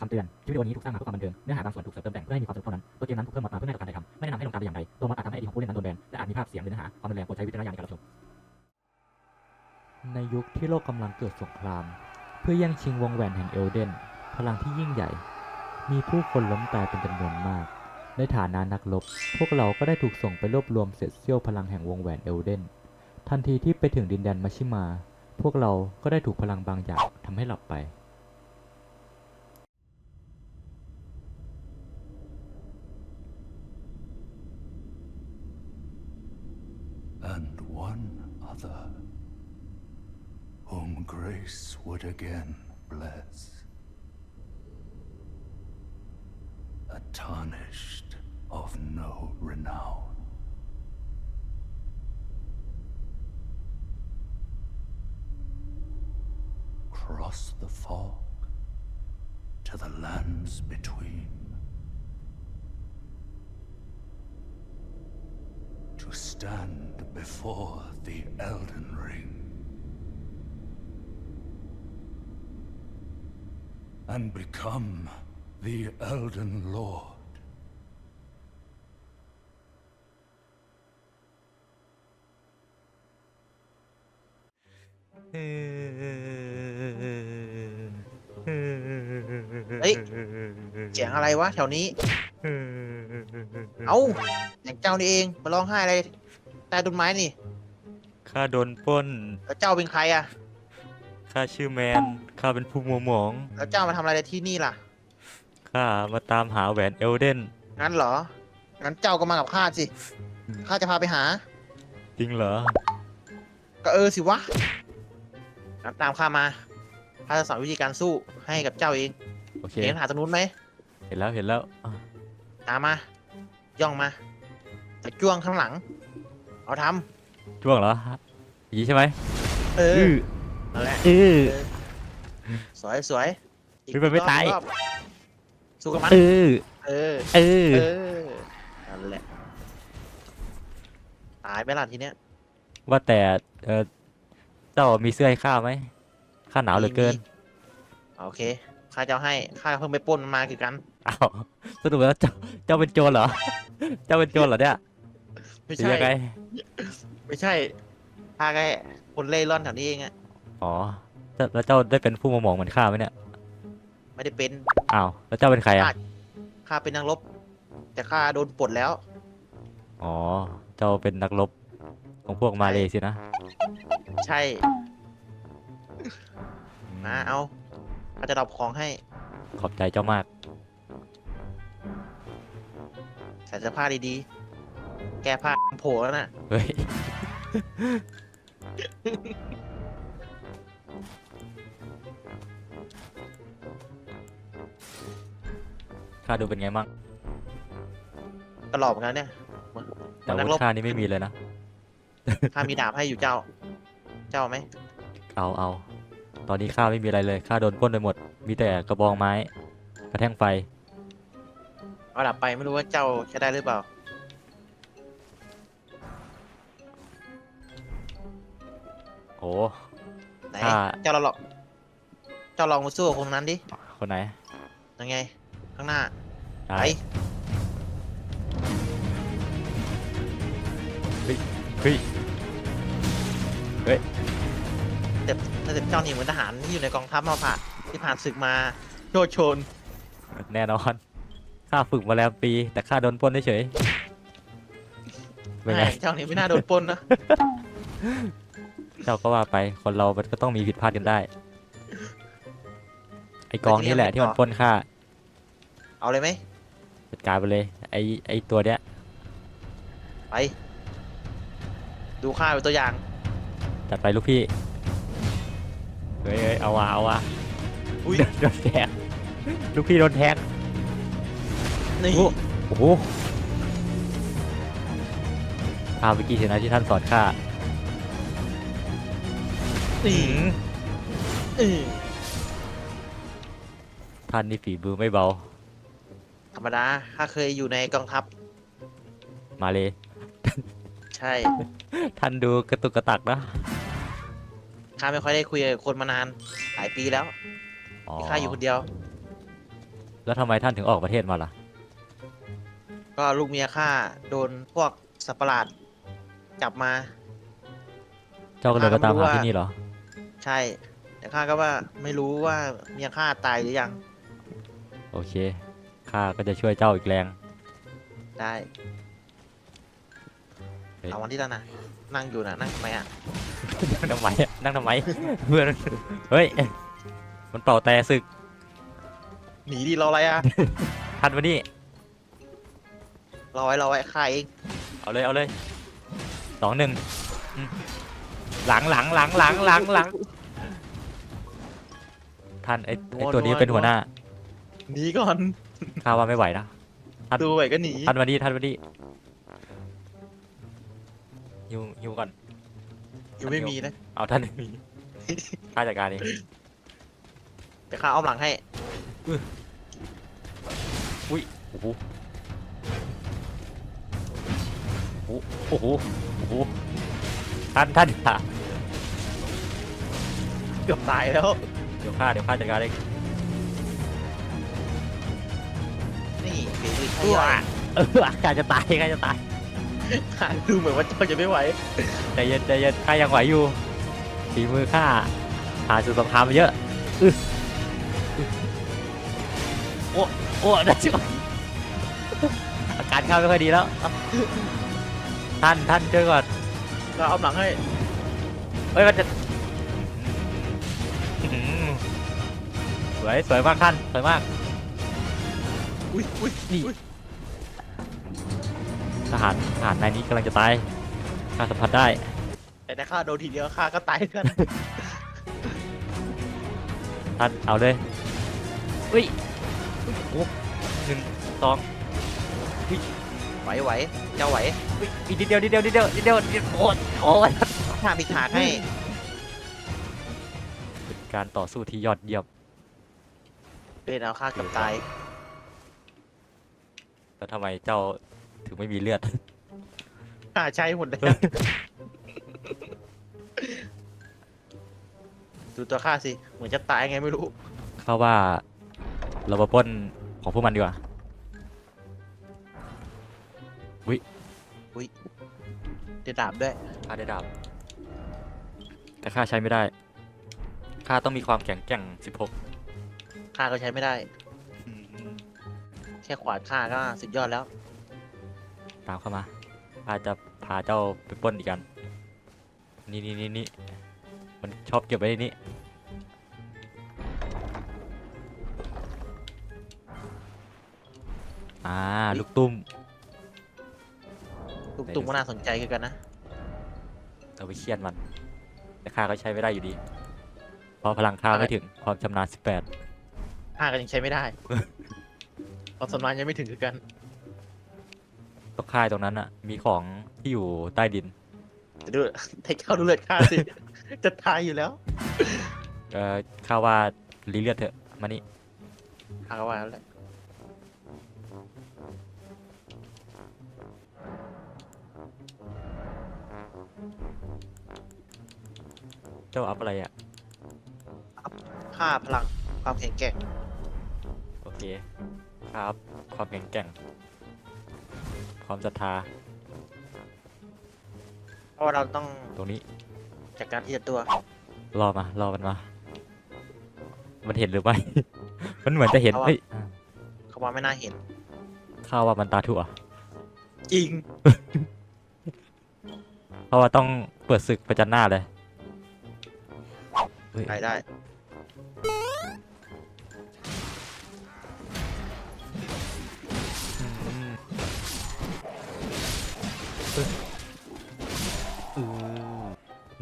คำเตือน คลิปวิดีโอนี้ถูกสร้างมาเพื่อความบันเทิง เนื้อหาบางส่วนถูกเสริมเติมแต่งเพื่อให้มีความสนุกเท่านั้น ตัวเกมนั้นถูกเพิ่มมาเพื่อให้การถ่ายทำไม่แนะนำให้ลงตามแต่อย่างใด ตัวมันอาจทำให้ไอดีของผู้เล่นนั้นโดนแบน และอาจมีภาพเสียงหรือเนื้อหาความรุนแรงโปรดใช้วิจารณญาณในการรับชม ในยุคที่โลกกำลังเกิดสงคราม เพื่อแย่งชิงวงแหวนแห่งเอลเดน พลังที่ยิ่งใหญ่ มีผู้คนล้มตายเป็นจำนวนมาก ในฐานะนักรบ พวกเราก็ได้ถูกส่งไปรวบรวมเศษเสี้ยวพลังแห่งวงแหวนเอลเดน ทันทีที่ไปถึงดินแดนมาชิมา พวกเราก็ได้ถูกพลังบางอย่างทำให้หลับไป whom grace would again bless. A tarnished of no renown. Cross the fog to the lands between. to stand before the Elden Ring and become the Elden Lord. เฮ้ยเสียงอะไรวะแถวนี้ เอ้าอย่างเจ้านี่เอง มาร้องไห้อะไรใต้ต้นไม้นี่ข้าโดนปล้นแล้วเจ้าเป็นใครอะข้าชื่อแมน ข้าเป็นผู้มัวหมอง แล้วเจ้ามาทำอะไรในที่นี่ล่ะ ข้ามาตามหาแหวนเอลเดน งั้นเหรอ งั้นเจ้าก็มากับข้าสิ ข้าจะพาไปหา จริงเหรอ ก็เออสิวะงั้นตามข้ามา ข้าจะสอนวิธีการสู้ให้กับเจ้าเอง โอเค เห็นหาตรงนู้นไหม เห็นแล้วเห็นแล้วอะตามมา ย่องมาจะจ้วงข้างหลัง เอาทจ้วงเหรออย่างนี้ใช่ไหมำเอออื้อนั่นแหละอื้อเออ สวยสวยอีกเฮ้ยมันไม่รอบตายอีกรอบสู้กับมันเออ เออ เออ เออนั่นแหละตายไปล่ะทีเนี้ยว่าแต่เออเจ้ามีเสื้อให้ข้าไหมข้าหนาวเหลือเกินมีโอเคข้าจะเอาให้ข้าเพิ่งไปปล้นมันมาคือกัน อ้าวสรุปแล้วเจ้าเจ้าเป็นโจรเหรอ เจ้าเป็นโจรเหรอเนี่ยไม่หรือใช่ยังไงไม่ใช่ข้าแค่คนเล่ร่อนแถวนี้เองอะอ๋อเจ้า แล้วเจ้าได้เป็นผู้มาหมองเหมือนข้าไหมเนี่ยไม่ได้เป็นอ้าวแล้วเจ้าเป็นใครอะข้าเป็นนักรบ แต่ข้าโดนปลดแล้ว อ๋อ เจ้าเป็นนักรบของพวกมาเลยสินะใช่มาเอาข้าจะดรอปของให้ ขอบใจเจ้ามากใส่เสื้อผ้าดีๆ แก้ผ้าโผล่แล้วน่ะเฮ้ย ข้าดูเป็นไงมั่งก็หลอกเหมือนกันเนี่ยแต่นักวุรธบข้านี่ไม่มีเลยนะข้ามีดาบให้อยู่เจ้า เจ้าเอาไหม เอาเอา ตอนนี้ข้าไม่มีอะไรเลย ข้าโดนปล้นไปหมด มีแต่กระบองไม้ กระแท่งไฟ เอาดาบไปไม่รู้ว่าเจ้าใช้ได้หรือเปล่า โอ้ไหนอ่าเจ้าเราหลอก เจ้าลองมาสู้กับคนนั้นดิ คนไหน ยังไง ข้างหน้า ได้ไป เฮ้ยแต่แต่เจ้านี่เหมือนทหารที่อยู่ในกองทัพมาผ่านที่ผ่านศึกมาโชดโชนแน่นอน ข้าฝึกมาแล้วปี แต่ข้าโดนปล้นเฉยๆเป็นไงใช่เจ้านี่ไม่น่าโดนปล้นนะ เจ้าก็ว่าไป คนเรามันก็ต้องมีผิดพลาดกันได้ ไอกองนี่แหละที่มันปล้นข้า เอาเลยไหม จัดการไปเลยไอไอตัวเนี้ยไป ดูข้าเป็นตัวอย่าง จัดไปลูกพี่เฮ้ยเฮ้ยเอาว่ะเอาว่ะอุ้ยโดนแทงลูกพี่โดนแทงนี่โอ้โอ้โหข้าเมื่อกี้เห็นนะที่ท่านสอนข้านี่เออท่านนี่ฝีมือไม่เบาธ รรมดาข้าเคยอยู่ในกองทัพ มาเลย ใช่ ท่านดูกระตุกกระตักนะข้าไม่ค่อยได้คุยกับคนมานาน หลายปีแล้วอ๋อที่ข้าอยู่คนเดียว แล้วทำไมท่านถึงออกประเทศมาล่ะ ก็ลูกเมียข้าโดนพวกสัตว์ประหลาดจับมา เจ้าก็เลยมาตามข้าก็ไม่รู้หาว่าที่นี่เหรอ ใช่ แต่ข้าก็ว่าไม่รู้ว่าเมียข้าตายหรือยัง โอเค ข้าก็จะช่วยเจ้าอีกแรง ได้ เฮ้ย เอาวันที่ตั้งนะนั่งอยู่นะนั่งทำไมอะนั่งทำไมอะนั่งทำไม เพื่อน เฮ้ย มันเป่าแต่ศึกหนีดีรออะไรอะท่านมานี่รอไว้รอไว้ข้าเองเอาเลยเอาเลยสองหนึ่งอืมหลังหลังหลังหลังหลังหลังท่านไอไอตัวนี้เป็นหัวหน้า หนีก่อน ข้าว่าไม่ไหวนะท่านดูไหวก็หนีท่านมานี่ท่านมานี่ยิวยิวก่อนอยู่ไม่มีนะ เอาท่านมีข้าจัดการเองแต่ข้าอ้อมหลังให้โอ้โหโอ้โหโอ้โหท่านท่านอย่าเกือบตายแล้ว เดี๋ยวข้าเดี๋ยวข้าจัดการเอง เบรกเลยเออเออข้าจะตายข้าจะตายข้าดูเหมือนว่าเจ้าจะไม่ไหวใจเย็นใจเย็นข้ายังไหวอยู่ฝีมือข้าผ่านศึกสงครามมาเยอะอึ๊ะอึ๊ะโอ้โอ้นะจิ๋วอาการข้าไม่ค่อยดีแล้ว ท่านท่านช่วยก่อนข้าอ้อมหลังให้เฮ้ยมันจะอื้อหือสวยสวยมากท่านสวยมากอุ้ยอุ้ยนี่อุ้ย ทหารทหารนายนี้กำลังจะตายข้าสัมผัสได้ แต่ถ้าข้าโดนทีเดียวข้าก็ตายกัน ท่านเอาเลยอุ้ยอุ๊ยโอ้หนึ่งสองไหวไหวเจ้าไหวอุ๊ยอีกนิดเดียวนิดเดียวนิดเดียวนิดเดียวนิดเดียวโอ้ยโอ้ยข้ามีถากให้เป็นการต่อสู้ที่ยอดเยี่ยมเดินเอาข้าเกือบตายแล้วทำไมเจ้า ถึงไม่มีเลือดข้าใช้หมดเลยดูตัวข้าสิ เหมือนจะตายไงไม่รู้ เข้าว่าเรามาปล้นของพวกมันดีกว่าเดือดดาบด้วย ข้าได้ดาบแต่ข้าใช้ไม่ได้ข้าต้องมีความแข็งแกร่ง 16ข้าก็ใช้ไม่ได้ แค่ขวานข้าก็สุดยอดแล้ว ตามเข้ามาข้าจะพาเจ้าไปปล้นอีกกันนี่นี่นี่นี่มันชอบเก็บไว้ในนี้อ่าลูกตุ้มตุกตุกก็น่าสนใจคือกันนะเอาไปเคี่ยนมัน แต่ข้าก็ใช้ไม่ได้อยู่ดี เพราะพลังข้าอะไรไม่ถึงความชำนาญข้าก็ยังใช้ไม่ได้ ความสำนาญยังไม่ถึงคือกัน 18ต้องค่ายตรงนั้นอะมีของที่อยู่ใต้ดินแต่ดูเทคเข้าดูเลือดข้าสิ จะตายอยู่แล้วเอ่อข้าว่ารีเลือดเถอะมานี่ข้าก็ว่าแล้วแหละเจ้าอัพอะไรอะข้าพลังความแข็งแกร่งโอเคครับความแข็งแกร่ง ความศรัทธาเพราะว่าเราต้องตรงนี้จัดการที่จะตัวรอมารอมันมา มันเห็นหรือไม่ มันเหมือนจะเห็นเอาอะเฮ้ยเขาว่าไม่น่าเห็นข้าว่ามันตาถั่วจริงเพราะว่าต้องเปิดศึกประจันหน้าเลยเฮ้ย ได้ได้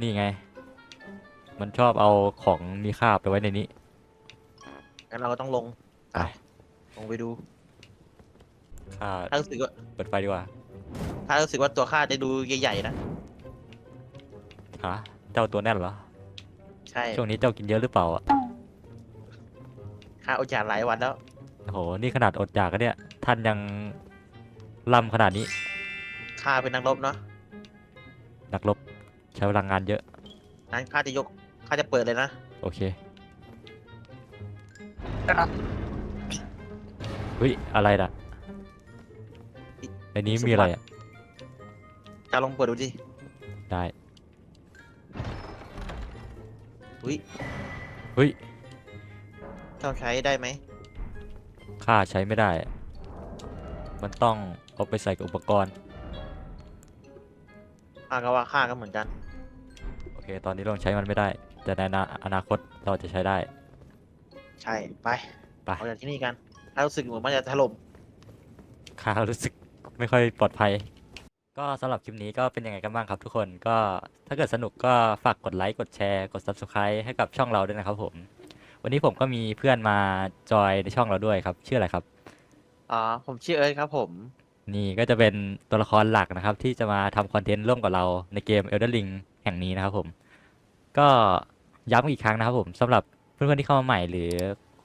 นี่ไง มันชอบเอาของมีค่าไปไว้ในนี้ งั้นเราก็ต้องลงไป ลงไปดูข้าถ้ารู้สึกว่าเปิดไฟดีกว่า ถ้ารู้สึกว่าตัวข้าจะดูใหญ่ๆนะ ฮะ เจ้าตัวแน่นเหรอ ใช่ช่วงนี้เจ้ากินเยอะหรือเปล่าอะข้าอดอยากหลายวันแล้ว โอ้โห นี่ขนาดอดอยากกันเนี่ย ท่านยังล่ำขนาดนี้ ข้าเป็นนักรบเนาะนักรบใช้พลังงานเยอะนั้นข้าจะยกข้าจะเปิดเลยนะ โอเคเฮ้ยอะไรน่ะในนี้มีอะไรอะจะลองเปิดดูดิได้อุ้ยเฮ้ยเจ้าใช้ได้ไหมค่าใช้ไม่ได้อะมันต้องเอาไปใส่กับอุปกรณ์ ข้าก็ว่าข้าก็เหมือนกัน โอเค ตอนนี้เราใช้มันไม่ได้ แต่ในอนาอนาคตเราจะใช้ได้ ใช่ไปไป ออกจากที่นี่กัน ถ้ารู้สึกเหมือนมันจะถล่มข้ารู้สึกไม่ค่อยปลอดภัย ก็สำหรับคลิปนี้ก็เป็นยังไงกันบ้างครับทุกคน ก็ถ้าเกิดสนุกก็ฝากกดไลค์ กดแชร์ กด Subscribe ให้กับช่องเราด้วยนะครับผม วันนี้ผมก็มีเพื่อนมาจอยในช่องเราด้วยครับ ชื่ออะไรครับอ๋อผมชื่อเอิร์ธครับผม นี่ก็จะเป็นตัวละครหลักนะครับ ที่จะมาทำคอนเทนต์ร่วมกับเราในเกม Elden Ring แห่งนี้นะครับผม ก็ย้ำอีกครั้งนะครับผมสำหรับเพื่อนๆที่เข้ามาใหม่หรือ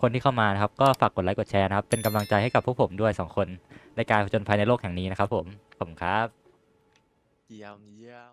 คนที่เข้ามานะครับ ก็ฝากกดไลค์กดแชร์นะครับ เป็นกำลังใจให้กับพวกผมด้วยสองคน ในการผจญภัยในโลกแห่งนี้นะครับผม ขอบคุณครับ เยี่ยมเยี่ยม